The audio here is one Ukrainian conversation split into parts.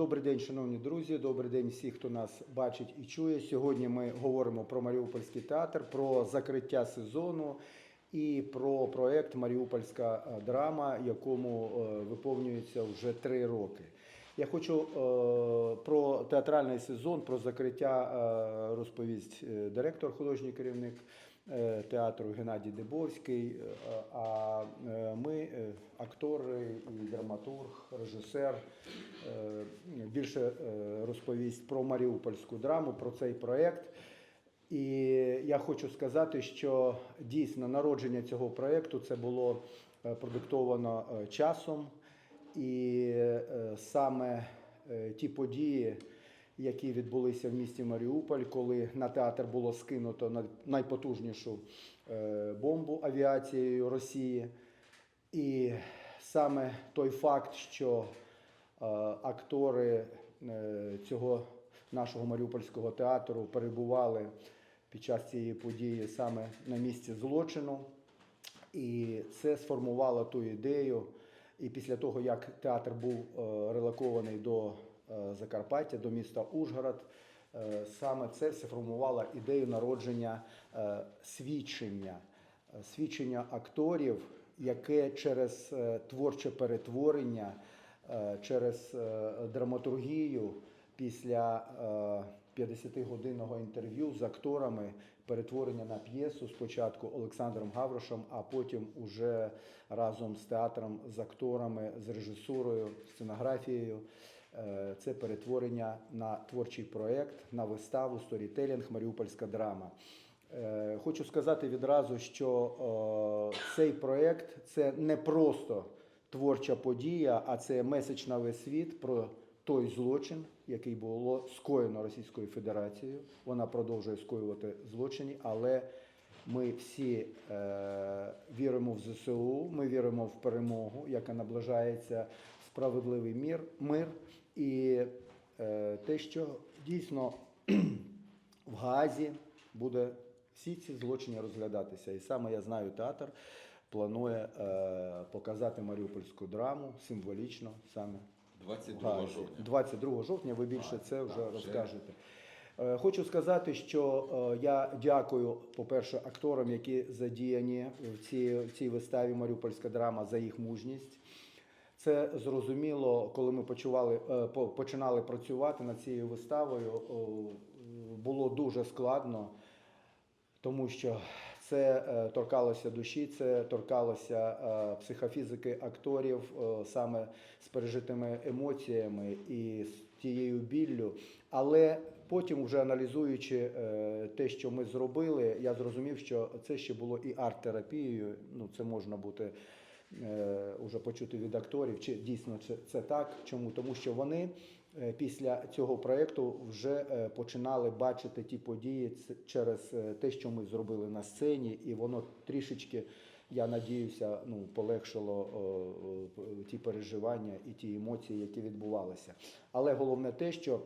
Добрий день, шановні друзі. Добрий день всі, хто нас бачить і чує. Сьогодні ми говоримо про Маріупольський театр, про закриття сезону і про проект Маріупольська е, драма, якому е, виповнюється вже три роки. Я хочу е, про театральний сезон, про закриття розповість директор, художній керівник театру Геннадій Дебовський. Е, А е, ми, е, актори і драматург, режисер, е, більше е, розповість про Маріупольську драму, про цей проєкт. І я хочу сказати, що дійсно народження цього проєкту це було е, продиктовано е, часом, і е, саме е, ті події, які відбулися в місті Маріуполь, коли на театр було скинуто на- найпотужнішу е, бомбу авіацією Росії. І саме той факт, що е, актори е, цього нашого Маріупольського театру перебували під час цієї події саме на місці злочину. І це сформувало ту ідею. І після того, як театр був релокований до Закарпаття, до міста Ужгород, е, саме це все формувало ідею народження е, свідчення, е, свідчення акторів, яке через е, творче перетворення, е, через е, драматургію після е, 50-годинного інтерв'ю з акторами, перетворення на п'єсу спочатку Олександром Гаврошем, а потім уже разом з театром, з акторами, з режисурою, сценографією. Е, Це перетворення на творчий проєкт, на виставу, сторітелінг, Маріупольська драма. Е, Хочу сказати відразу, що цей проєкт це не просто творча подія, а це меседж на весь світ про той злочин, який було скоєно Російською Федерацією. Вона продовжує скоювати злочини, але ми всі е, віримо в ЗСУ, ми віримо в перемогу, яка наближається справедливий мір, мир. І е, те, що дійсно в Гаазі буде всі ці злочини розглядатися. І саме я знаю, театр планує е, показати маріупольську драму символічно саме 22 Гаазі. жовтня. 22 жовтня ви більше А, це вже так, вже. розкажете. Е, Хочу сказати, що е, я дякую, по-перше, акторам, які задіяні в цій, в цій виставі Маріупольська драма за їх мужність. Це зрозуміло, коли ми почували, е, починали працювати над цією виставою, було дуже складно, тому що це е, торкалося душі, це торкалося е, психофізики акторів саме з пережитими емоціями і з тією біллю. Але потім, вже аналізуючи те, що ми зробили, я зрозумів, що це ще було і арт-терапією. Ну, це можна бути уже почути від акторів, чи дійсно це, це так. Чому? Тому що вони е, після цього проєкту вже е, починали бачити ті події через е, те, що ми зробили на сцені, і воно трішечки. Я надіюся, ну полегшило е, е, ті переживання і ті емоції, які відбувалися. Але головне те, що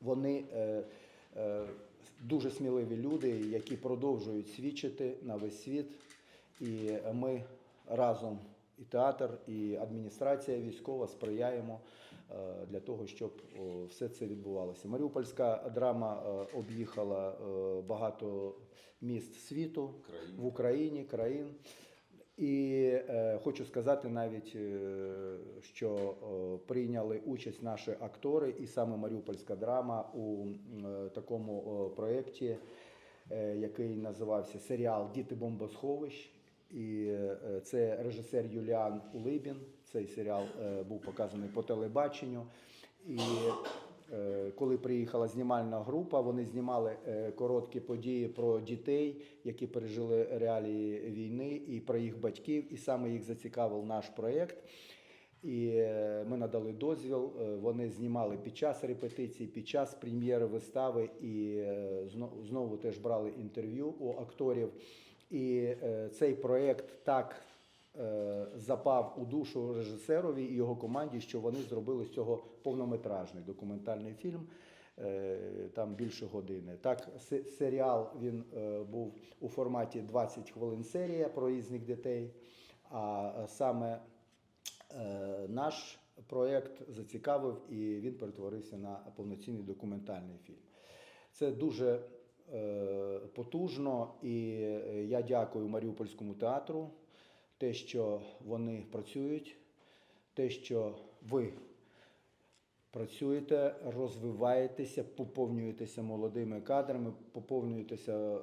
вони е, е, дуже сміливі люди, які продовжують свідчити на весь світ. І ми разом, і театр, і адміністрація військова сприяємо е, для того, щоб все це відбувалося. Маріупольська драма е, об'їхала е, багато міст світу Країн. в Україні, країн. І е, хочу сказати навіть, е, що е, прийняли участь наші актори, і саме Маріупольська драма у е, такому е, проєкті, е, який називався серіал Діти бомбосховищ. І е, це режисер Юліан Улибін. Цей серіал е, був показаний по телебаченню. І Е, коли приїхала знімальна група, вони знімали короткі події про дітей, які пережили реалії війни, і про їх батьків. І саме їх зацікавив наш проєкт. І ми надали дозвіл. Вони знімали під час репетицій, під час прем'єри вистави, і знову теж брали інтерв'ю у акторів. І е, цей проєкт так е, запав у душу режисерові і його команді, що вони зробили з цього повнометражний документальний фільм. е, Там більше години. Так, серіал він був у форматі 20 хвилин серія про різних дітей. А саме наш проєкт зацікавив і він перетворився на повноцінний документальний фільм. Це дуже потужно, і е, я дякую Маріупольському театру, те, що вони працюють, те, що ви працюєте, розвиваєтеся, поповнюєтеся молодими кадрами, поповнюєтеся е,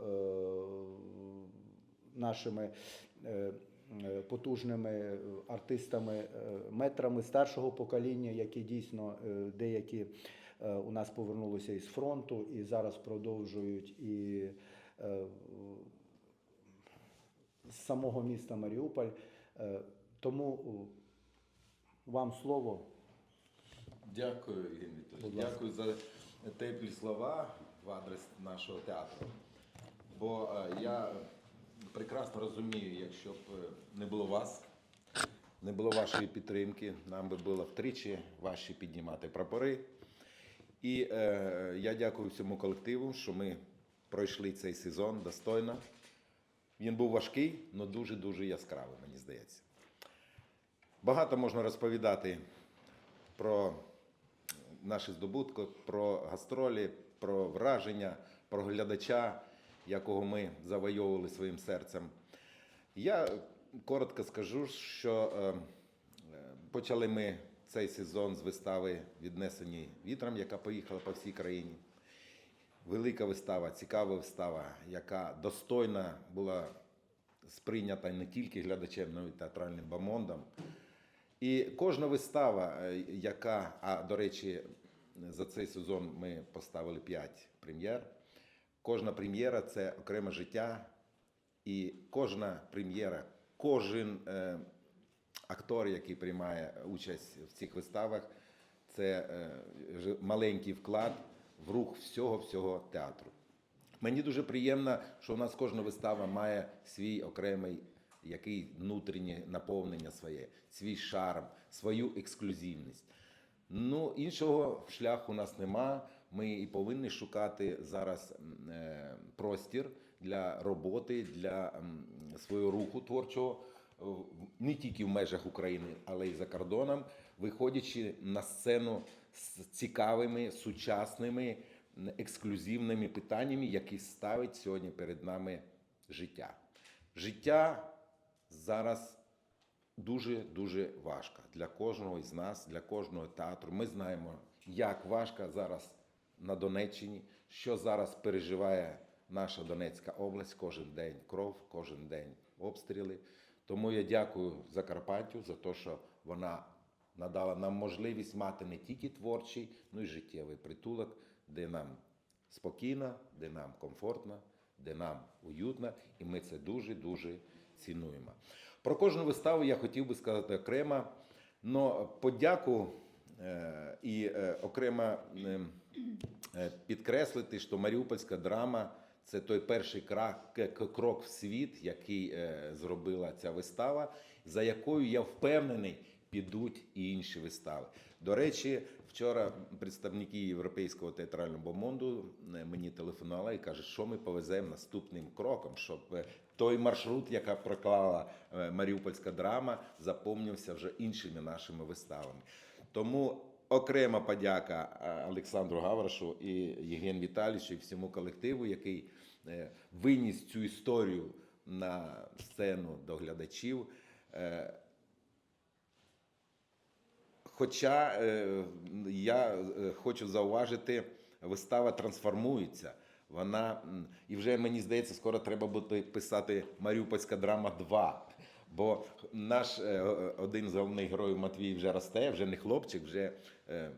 нашими е, е, потужними артистами, е, метрами старшого покоління, які дійсно е, деякі е, у нас повернулися із фронту і зараз продовжують і е, з самого міста Маріуполь. Е, Тому е, вам слово. Дякую, Вікторович. Дякую за теплі слова в адрес нашого театру. Бо е, я прекрасно розумію, якщо б е, не було вас, не було вашої підтримки, нам би було втричі важче піднімати прапори. І е, я дякую всьому колективу, що ми пройшли цей сезон достойно. Він був важкий, але дуже-дуже яскравий, мені здається. Багато можна розповідати про наші здобутки, про гастролі, про враження, про глядача, якого ми завойовували своїм серцем. Я коротко скажу, що е, почали ми цей сезон з вистави Віднесені вітром, яка поїхала по всій країні. Велика вистава, цікава вистава, яка достойна була сприйнята не тільки глядачем, але й театральним бомондом. І кожна вистава, е, яка, а до речі, за цей сезон ми поставили 5 прем'єр. Кожна прем'єра це окреме життя, і кожна прем'єра, кожен е, актор, який приймає участь в цих виставах, це е, маленький вклад в рух всього всього театру. Мені дуже приємно, що у нас кожна вистава має свій окремий який внутрішнє наповнення своє, свій шарм, свою ексклюзивність. Ну, іншого шляху у нас нема. Ми і повинні шукати зараз е, простір для роботи, для свого руху творчого не тільки в межах України, але й за кордоном, виходячи на сцену з цікавими, сучасними, ексклюзивними питаннями, які ставить сьогодні перед нами життя. Життя зараз дуже дуже важко для кожного із нас, для кожного театру. Ми знаємо, як важко зараз на Донеччині, що зараз переживає наша Донецька область кожен день кров, кожен день обстріли. Тому я дякую Закарпаттю за те, що вона надала нам можливість мати не тільки творчий, ну й життєвий притулок, де нам спокійно, де нам комфортно, де нам уютно, і ми це дуже дуже цінуємо. Про кожну виставу я хотів би сказати окремо, але подяку е, і е, окремо е, е, підкреслити, що Маріупольська драма це той перший крок в світ, який е, зробила ця вистава, за якою я впевнений, підуть і інші вистави. До речі, вчора представники Європейського театрального бомонду е, мені телефонували і кажуть, що ми повеземо наступним кроком, щоб е, той маршрут, яка проклала Маріупольська драма, заповнився вже іншими нашими виставами. Тому окрема подяка е, Олександру Гаврашу і Євген Віталійовичу і всьому колективу, який е, виніс цю історію на сцену до глядачів. Е, Хоча я хочу зауважити, вистава трансформується. Вона і вже мені здається, скоро треба буде писати Маріупольська драма 2. Бо наш е, один з головних героїв Матвій вже росте, вже не хлопчик, вже е,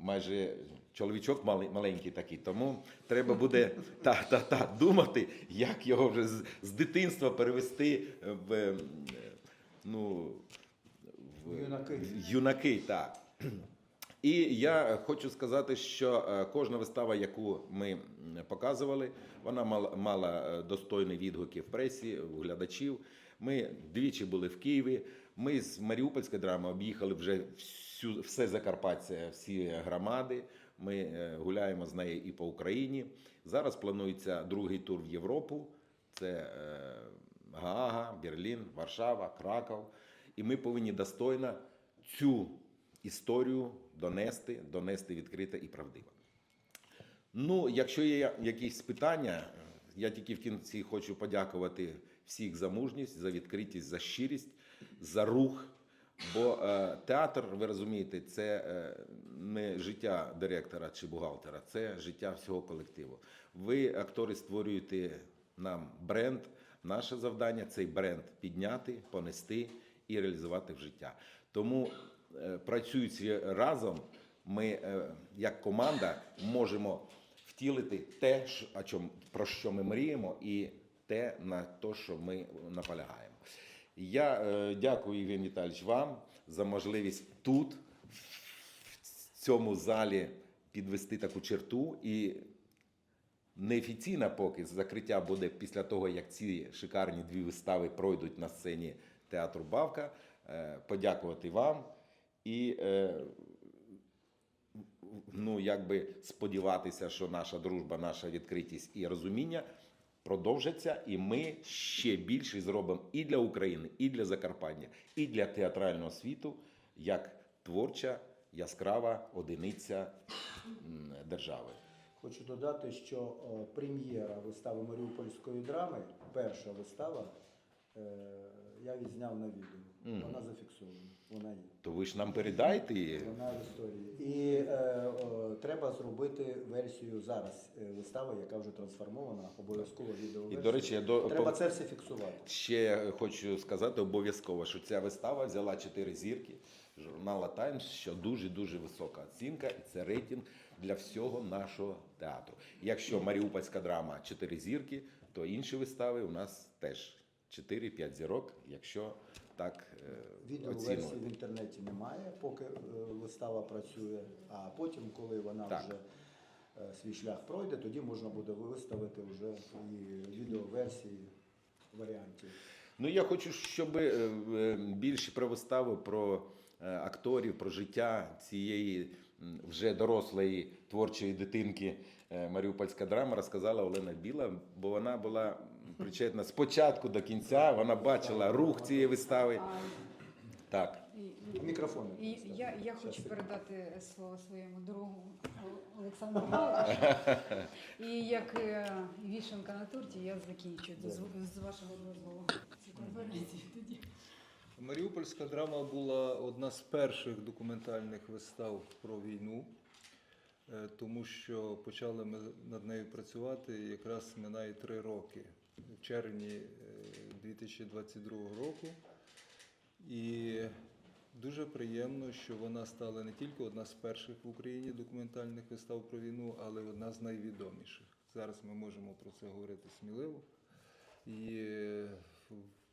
майже чоловічок маленький такий. Тому треба буде та, та, та, думати, як його вже з, з дитинства перевести в, е, ну, в Юнаки. юнаки, так. І я хочу сказати, що е, кожна вистава, яку ми показували, вона мала, е, достойні відгуки в пресі, у глядачів. Ми двічі були в Києві. Ми з Маріупольської драми об'їхали вже всю, все Закарпаття, всі громади. Ми е, гуляємо з нею і по Україні. Зараз планується другий тур в Європу. Це е, Гаага, Берлін, Варшава, Краков. І ми повинні достойно цю історію донести, донести відкрито і правдиво. Ну, якщо є якісь питання, я тільки в кінці хочу подякувати всіх за мужність, за відкритість, за щирість, за рух. Бо е, театр, ви розумієте, це е, не життя директора чи бухгалтера, це життя всього колективу. Ви, актори, створюєте нам бренд. Наше завдання цей бренд підняти, понести і реалізувати в життя. Тому е, працюючи разом, ми, е, як команда, можемо втілити те, що- про що ми мріємо, і те, на те, що ми наполягаємо. Я е, дякую, Євген Віталійович, вам за можливість тут, в цьому залі, підвести таку черту. І неофіційно поки закриття буде після того, як ці шикарні дві вистави пройдуть на сцені театру Бавка. Е, Подякувати вам і е, ну, якби сподіватися, що наша дружба, наша відкритість і розуміння продовжаться, і ми ще більше зробимо і для України, і для Закарпаття, і для театрального світу, як творча, яскрава одиниця держави. Хочу додати, що прем'єра вистави Маріупольської драми, перша вистава, е, я відзняв на відео. Вона зафіксована, вона є. Ви ж нам передайте її. Вона в історії. І е, о, треба зробити версію зараз е, вистави, яка вже трансформована, обов'язково відео. І, до речі, я до Треба це все фіксувати. Ще хочу сказати обов'язково, що ця вистава взяла 4 зірки журнала Times, що дуже дуже висока оцінка, і це рейтинг для всього нашого театру. Якщо Маріупольська драма 4 зірки, то інші вистави у нас теж 4-5 зірок, якщо так е, Відеоверсії в інтернеті немає, поки е, вистава працює. А потім, коли вона Так. вже е, свій шлях пройде, тоді можна буде виставити вже і відеоверсії варіантів. Ну я хочу, щоб більше про виставу, про акторів, про життя цієї вже дорослої творчої дитинки Маріупольська драма розказала Олена Біла, бо вона була причетна з початку до кінця. Вона бачила рух цієї вистави. Так, Мікрофон. І я, я хочу передати слово своєму другу Олександру Павловичу. І як е, вішенка на торті, я закінчу з, з вашого дозволу цю конференцію тоді. Маріупольська драма була одна з перших документальних вистав про війну, е, тому що почали ми над нею працювати якраз минає три роки, в червні е, 2022 року. І дуже приємно, що вона стала не тільки одна з перших в Україні документальних вистав про війну, але одна з найвідоміших. Зараз ми можемо про це говорити сміливо. І е,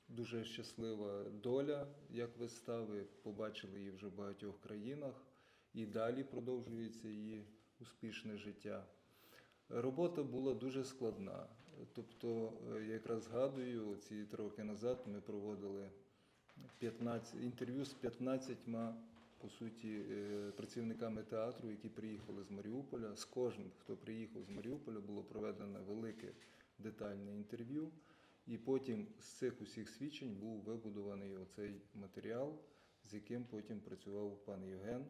дуже щаслива доля як вистави. Побачили її вже в багатьох країнах, і далі продовжується її успішне життя. Робота була дуже складна. Тобто, е, я якраз згадую, ці три роки назад ми проводили 15, інтерв'ю з 15 по суті, е, працівниками театру, які приїхали з Маріуполя. З кожним, хто приїхав з Маріуполя, було проведено велике детальне інтерв'ю. І потім з цих усіх свідчень був вибудований оцей матеріал, з яким потім працював пан Євген.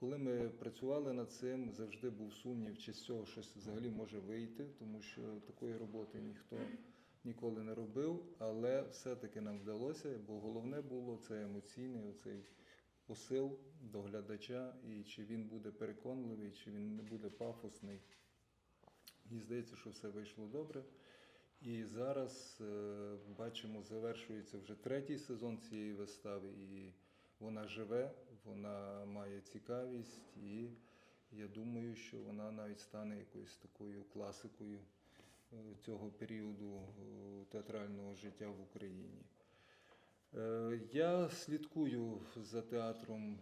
Коли ми працювали над цим, завжди був сумнів, чи з цього щось взагалі може вийти, тому що такої роботи ніхто ніколи не робив, але все-таки нам вдалося, бо головне було це емоційний оцей посил до глядача, і чи він буде переконливий, чи він не буде пафосний. Мені здається, що все вийшло добре. І зараз е, бачимо, завершується вже третій сезон цієї вистави, і вона живе, вона має цікавість, і я думаю, що вона навіть стане якоюсь такою класикою е, цього періоду е, театрального життя в Україні. Е, Я слідкую за театром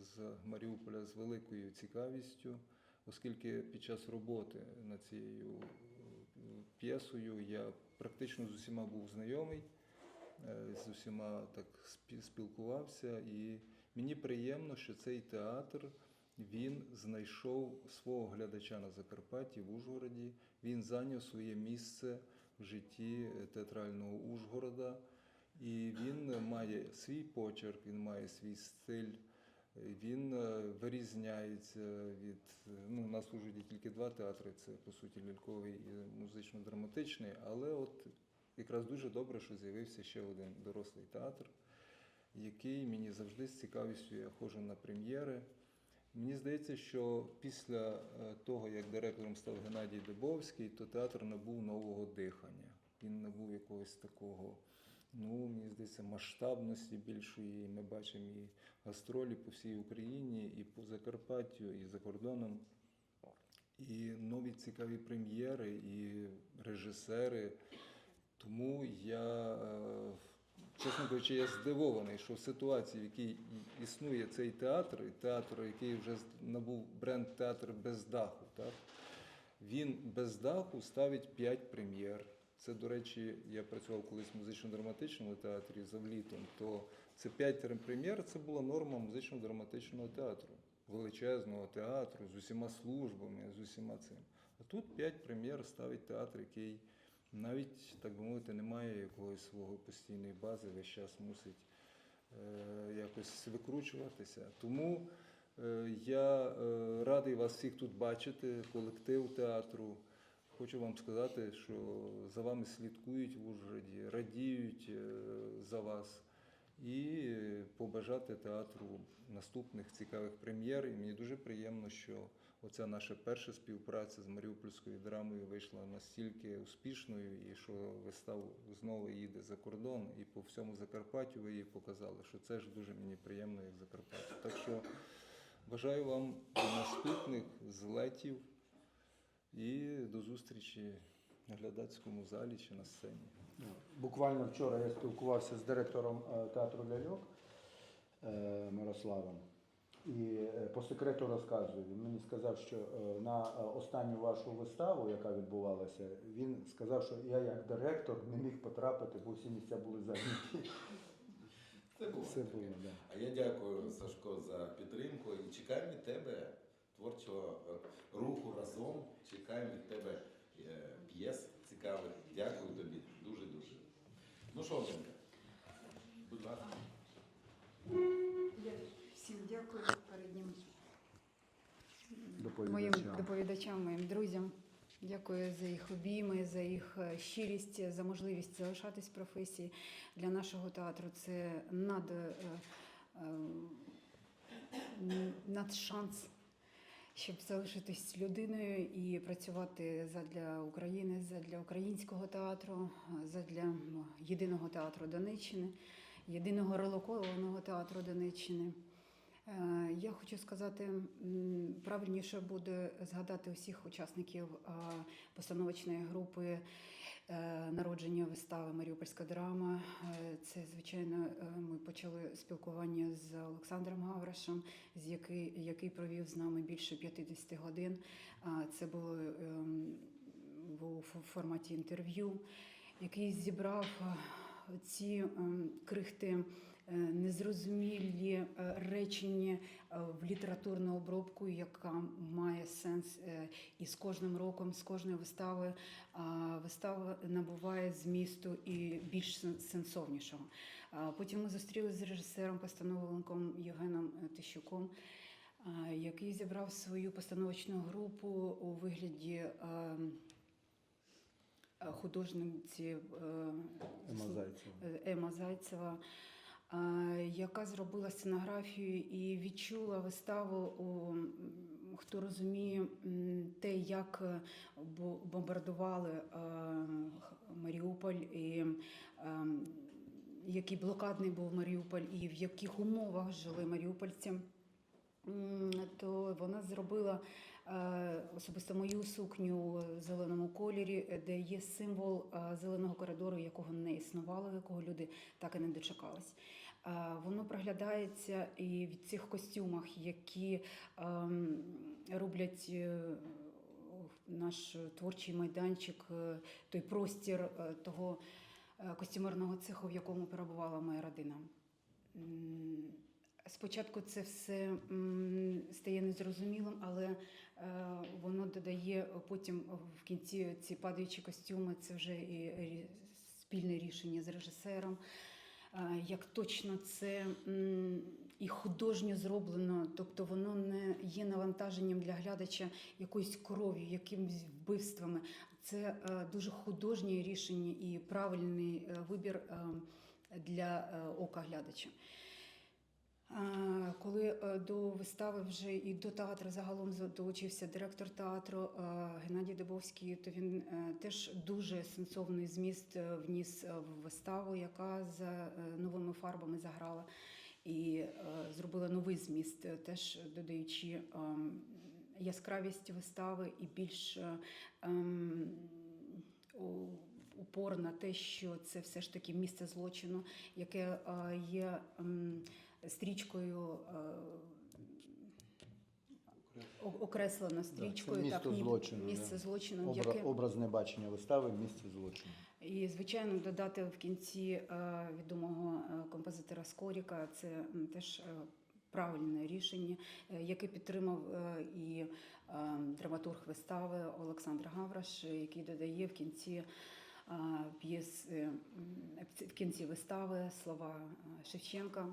з Маріуполя з великою цікавістю, оскільки під час роботи над цією п'єсою я практично з усіма був знайомий, з усіма так спі- спілкувався, і мені приємно, що цей театр він знайшов свого глядача на Закарпатті в Ужгороді. Він зайняв своє місце в житті е, театрального Ужгорода. І він має свій почерк, він має свій стиль, Він е, вирізняється від е, ну, у нас у Ужгороді тільки два театри: це по суті ляльковий і музично-драматичний. Але от якраз дуже добре, що з'явився ще один дорослий театр, який мені завжди з цікавістю я ходжу на прем'єри. Мені здається, що після е, того, як директором став Геннадій Дубовський, то театр набув нового дихання. Він набув якогось такого, ну, мені здається, масштабності більшої. Ми бачимо і гастролі по всій Україні, і по Закарпаттю, і за кордоном. І нові цікаві прем'єри, і режисери. Тому я, е, чесно кажучи, я здивований, що в ситуації, в якій існує цей театр, і театр, який вже набув бренд театр без даху, так? він без даху ставить 5 прем'єр. Це, до речі, я працював колись в музично-драматичному театрі завлітом, то це 5 прем'єр це була норма музично-драматичного театру, величезного театру з усіма службами, з усіма цим. А тут 5 прем'єр ставить театр, який навіть, так би мовити, не має якоїсь свого постійної бази, весь час мусить е, якось викручуватися. Тому е, я е, радий вас всіх тут бачити, колектив театру. Хочу вам сказати, що за вами слідкують в Ужгороді, радіють за вас і побажати театру наступних цікавих прем'єр. І мені дуже приємно, що оця наша перша співпраця з Маріупольською драмою вийшла настільки успішною, і що вистава знову їде за кордон, і по всьому Закарпаттю ви її показали, що це ж дуже мені приємно, як Закарпаття. Так що бажаю вам наступних злетів і до зустрічі на глядацькому залі чи на сцені. Буквально вчора я спілкувався з директором е, театру ляльок е, Мирославом. І е, по секрету розказую. Він мені сказав, що е, на е, останню вашу виставу, яка відбувалася, він сказав, що я як директор не міг потрапити, бо всі місця були зайняті. Це було. Все було, да. А я дякую, Сашко, за підтримку і чекаємо від тебе творчого руху разом. Чекаємо від тебе п'єс цікавих. Дякую тобі дуже-дуже. Ну що, Оленка, будь ласка. Всім дякую переднім моїм доповідачам, моїм друзям. Дякую за їх обійми, за їх е, щирість, за можливість залишатись в професії. Для нашого театру це над, е, е, над шанс, щоб залишитись людиною і працювати задля України, задля українського театру, задля ну, єдиного театру Донеччини, єдиного релокованого театру Донеччини. Е, Я хочу сказати, правильніше буде згадати усіх учасників е, постановочної групи е, народження вистави Маріупольська драма. Це, звичайно, ми почали спілкування з Олександром Гавришем, з який, який провів з нами більше 50 годин. Це було ем, у форматі інтерв'ю, який зібрав ці ем, крихти незрозумілі е, речення е, в літературну обробку, яка має сенс е, і з кожним роком, з кожної вистави вистава набуває змісту і більш сенсовнішого. Потім ми зустрілися з режисером-постановником Євгеном е, Тищуком, який зібрав свою постановочну групу у вигляді. е, е, Художниці е, Ема Зайцева. Ема Зайцева, е, яка зробила сценографію і відчула виставу. Хто розуміє те, як е, бомбардували е, Маріуполь, і е, який блокадний був Маріуполь, і в яких умовах жили маріупольці, то вона зробила особисто мою сукню в зеленому кольорі, е, де є символ е, зеленого коридору, якого не існувало, якого люди так і не дочекались. Е, Воно проглядається і в цих костюмах, які ем, роблять е, наш творчий майданчик, е, той простір е, того е, костюмерного цеху, в якому перебувала моя родина. Спочатку це все стає незрозумілим, але е, воно додає потім в кінці ці падаючі костюми. Це вже і спільне рішення з режисером. е, як точно це і художньо зроблено, тобто воно не є навантаженням для глядача якоюсь кров'ю, якимись вбивствами. Це е, дуже художнє рішення і правильний е, вибір е, для е, ока глядача. Коли е, до вистави вже і до театру загалом за- долучився директор театру е, Геннадій Дебовський, то він е, теж дуже сенсовний зміст вніс в виставу, яка е, новими фарбами заграла. І зробила новий зміст, теж додаючи ем, яскравість вистави і більш ем, упор на те, що це все ж таки місце злочину, яке є ем, стрічкою. е, Окреслено стрічкою, ніби злочину, місце злочину, Обра- яке Образне бачення вистави місце злочину. і звичайно додати в кінці е, відомого е, композитора Скоріка це теж правильне рішення, яке підтримав і драматург вистави Олександр Гавраш, який додає в кінці. П'єс в кінці вистави слова Шевченка,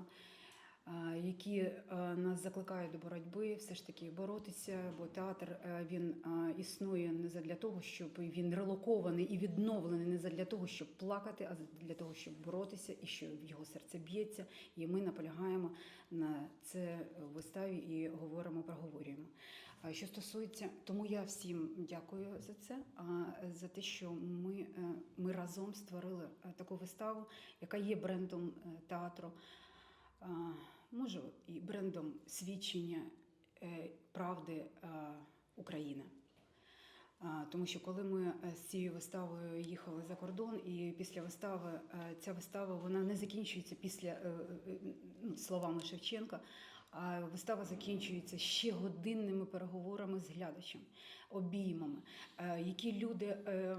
які е, нас закликають до боротьби, все ж таки боротися, бо театр е, він існує не задля того, щоб він релокований і відновлений не задля того, щоб плакати, а для того, щоб боротися, і що його серце б'ється. І ми наполягаємо на це в виставі і говоримо, проговорюємо. Що стосується, тому я всім дякую за це, а за те, що ми, е, ми разом створили таку виставу, яка є брендом театру а, може і брендом свідчення е, правди України. Тому що коли ми е, з цією виставою їхали за кордон, і після вистави е, ця вистава вона не закінчується після е, е, ну, словами Шевченка, а вистава закінчується ще годинними переговорами з глядачем, обіймами, е, які люди е,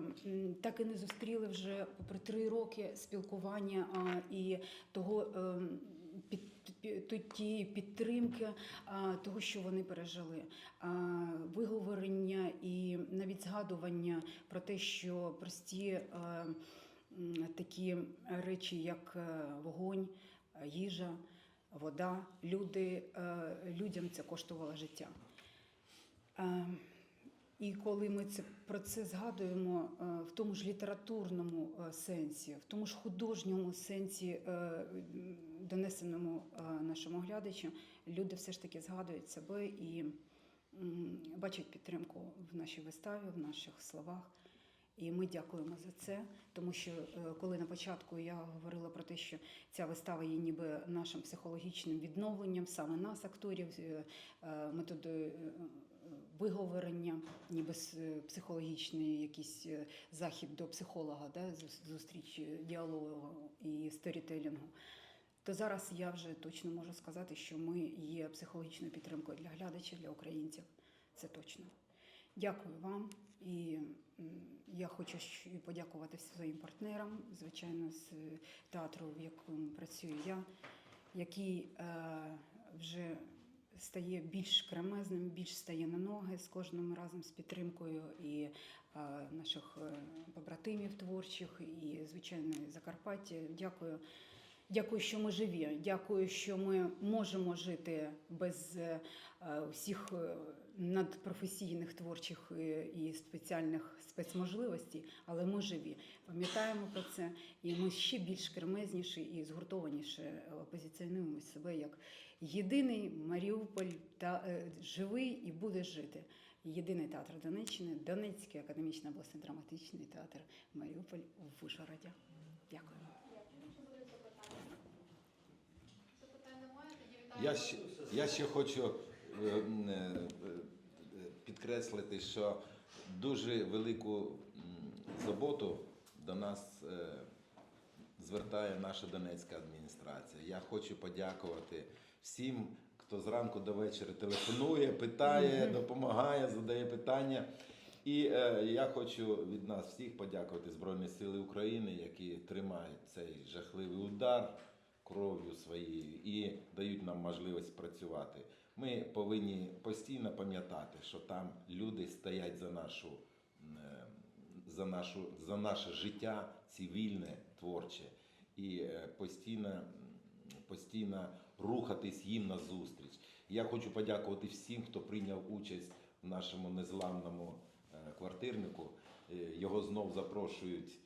так і не зустріли вже попри три роки спілкування і того. Е, Під, тієї підтримки того, що вони пережили, виговорення і навіть згадування про те, що прості а, такі речі, як е, вогонь, е, їжа, вода, люди, е, людям це коштувало життя. І коли ми це про це згадуємо е, в тому ж літературному е, сенсі, в тому ж художньому сенсі, е, донесеному нашому глядачу, люди все ж таки згадують себе і бачать підтримку в нашій виставі, в наших словах. І ми дякуємо за це, тому що коли на початку я говорила про те, що ця вистава є ніби нашим психологічним відновленням, саме нас, акторів, методою е, виговорення, ніби е, психологічний якийсь е, захід до психолога, да, зустріч е, діалогу і сторітелінгу. То зараз я вже точно можу сказати, що ми є психологічною підтримкою для глядачів, для українців. Це точно. Дякую вам. І я хочу подякувати своїм партнерам, звичайно, з театру, в якому працюю я, е, вже стає більш кремезним, більш стає на ноги з кожним разом з підтримкою і е, наших е, побратимів творчих, і звичайно Закарпаття. Дякую. Дякую, що ми живі. Дякую, що ми можемо жити без е, всіх е, надпрофесійних творчих е, і спеціальних спецможливостей, але ми живі. Пам'ятаємо про це, і ми ще більш кремезніші і згуртованіше е, позиціонуємо себе як єдиний Маріуполь та е, живий і буде жити. Єдиний театр Донеччини, Донецький академічний обласний драматичний театр Маріуполь в Вишгороді. Дякую. Я ще, я ще хочу підкреслити, що дуже велику заботу до нас е, звертає наша Донецька адміністрація. Я хочу подякувати всім, хто зранку до вечора телефонує, питає, допомагає, задає питання. І е, я хочу від нас всіх подякувати Збройні Сили України, які тримають цей жахливий удар кров'ю своєю і дають нам можливість працювати. Ми повинні постійно пам'ятати, що там люди стоять за нашу, е, за нашу, за наше життя цивільне, творче. і е, постійно, постійно рухатись їм на зустріч. Я хочу подякувати всім, хто прийняв участь в нашому незламному е, квартирнику. Його знов запрошують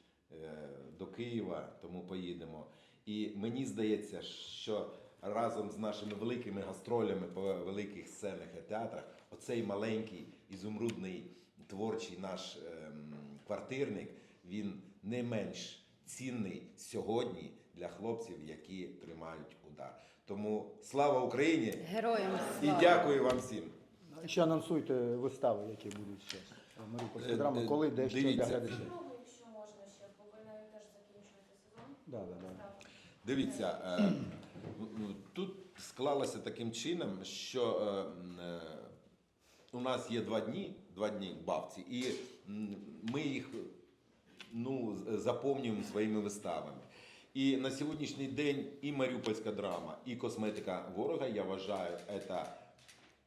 до Києва, тому поїдемо. І мені здається, що разом з нашими великими гастролями по великих сценах і театрах, оцей маленький ізумрудний творчий наш ем, квартирник, він не менш цінний сьогодні для хлопців, які тримають удар. Тому слава Україні Героям і слава! дякую вам всім. Ще анонсуйте вистави, які будуть зараз. Маріупольська Е, драма, е, коли, де, що для глядачів. Якщо можна ще, бо ви навіть теж закінчуєте сезон. Да, да, да. Дивіться, е, тут склалося таким чином, що е, е, у нас є два дні, два дні бабці, і ми їх ну, заповнюємо своїми виставами. І на сьогоднішній день і Маріупольська драма, і косметика ворога, я вважаю, це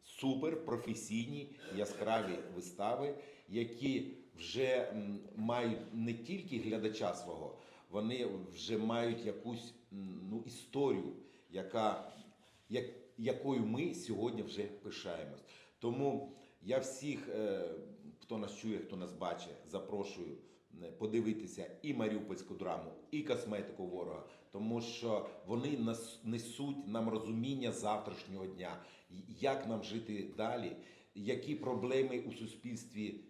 супер професійні яскраві вистави, які вже мають не тільки глядача свого, вони вже мають якусь ну, історію, яка, як, якою ми сьогодні вже пишаємось. Тому я всіх, е, хто нас чує, хто нас бачить, запрошую е, подивитися і маріупольську драму, і косметику ворога, тому що вони нас несуть нам розуміння завтрашнього дня, як нам жити далі, які проблеми у суспільстві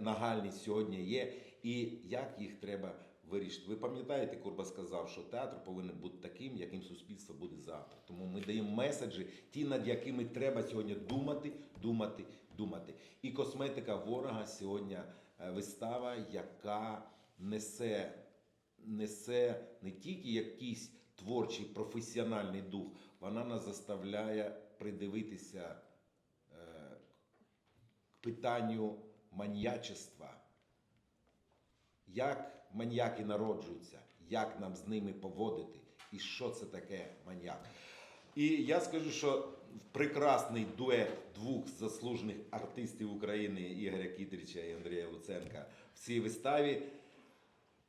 нагальні сьогодні є, і як їх треба вирішити. Ви пам'ятаєте, Курба сказав, що театр повинен бути таким, яким суспільство буде завтра. Тому ми даємо меседжі, ті, над якими треба сьогодні думати, думати, думати. І косметика ворога сьогодні е, вистава, яка несе, несе не тільки якийсь творчий професіональний дух, вона нас заставляє придивитися е, к питанню маньячества. Як маньяки народжуються, як нам з ними поводити, і що це таке маньяк. І я скажу, що прекрасний дует двох заслужених артистів України Ігоря Кідрича і Андрія Луценка в цій виставі.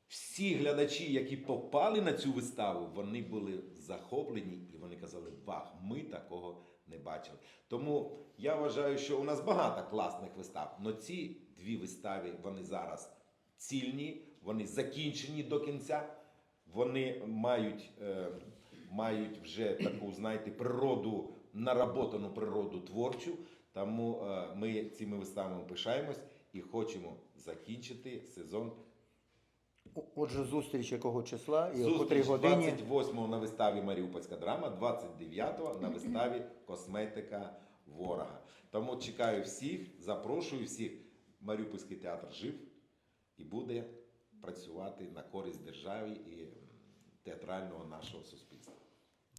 Всі глядачі, які попали на цю виставу, вони були захоплені і вони казали: Вах, ми такого не бачили. Тому я вважаю, що у нас багато класних вистав. але ці дві вистави вони зараз цільні, вони закінчені до кінця. Вони мають, е, мають вже таку, знаєте, природу, наработану природу творчу. Тому е, ми цими виставами пишаємось і хочемо закінчити сезон Отже, зустріч якого числа і о котрій Зустріч годині. 28-го на виставі Маріупольська драма, 29-го на виставі Косметика ворога. Тому чекаю всіх, запрошую всіх. Маріупольський театр жив і буде працювати на користь держави і театрального нашого суспільства.